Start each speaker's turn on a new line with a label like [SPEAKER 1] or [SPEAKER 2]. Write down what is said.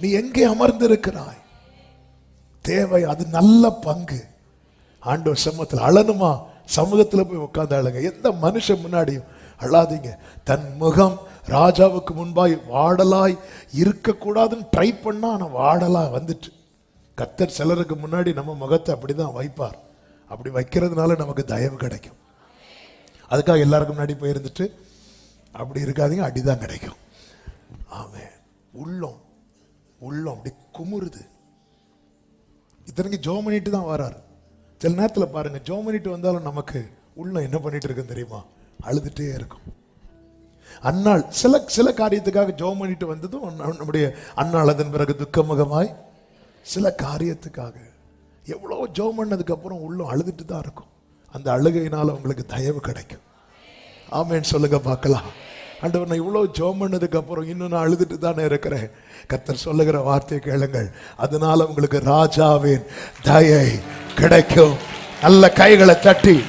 [SPEAKER 1] நீ எங்கே அமர்ந்திருக்கிறாய்? தேவை அது நல்ல பங்கு. ஆண்டவர் சமூகத்தில் அழணுமா? சமூகத்தில் போய் உட்கார்ந்து அழுங்க எந்த மனுஷன் முன்னாடியும் அழாதீங்க. தன் முகம் ராஜாவுக்கு முன்பாய் வாடலாய் இருக்கக்கூடாதுன்னு ட்ரை பண்ணால் ஆனால் வாடலாக வந்துட்டு. கத்தர் சிலருக்கு முன்னாடி நம்ம முகத்தை அப்படிதான் வைப்பார். அப்படி வைக்கிறதுனால நமக்கு தயவு கிடைக்கும். அதுக்காக எல்லாருக்கும் முன்னாடி போயிருந்துட்டு அப்படி இருக்காதீங்க அடிதான் கிடைக்கும். ஆமே உள்ளம். உள்ளம் அப்படி குமுறுது. இத்தனைக்கு ஜோ பண்ணிட்டு தான் வராரு. சில நேரத்தில் பாருங்க ஜோம் பண்ணிட்டு வந்தாலும் நமக்கு உள்ளம் என்ன பண்ணிட்டு இருக்குன்னு தெரியுமா? அழுதுட்டே இருக்கும். அன்னாள் சில சில காரியத்துக்காக ஜோ பண்ணிட்டு வந்ததும் நம்முடைய அன்னாள் அதன் பிறகு துக்கமுகமாய் சில காரியத்துக்காக எவ்வளோ ஜோம் பண்ணதுக்கு அப்புறம் உள்ளம் அழுதுட்டு தான் இருக்கும். அந்த அழுகையினால உங்களுக்கு தயவு கிடைக்கும். ஆமேன்னு சொல்லுங்க பார்க்கலாம். ஆண்டவர் நான் இவ்வளோ ஜோம் பண்ணதுக்கு அப்புறம் இன்னும் நான் அழுதுட்டு தானே இருக்கிறேன். கத்தர் சொல்லுகிற வார்த்தையை கேளுங்கள். அதனால உங்களுக்கு ராஜாவின் தயை கிடைக்கும். நல்ல கைகளை தட்டி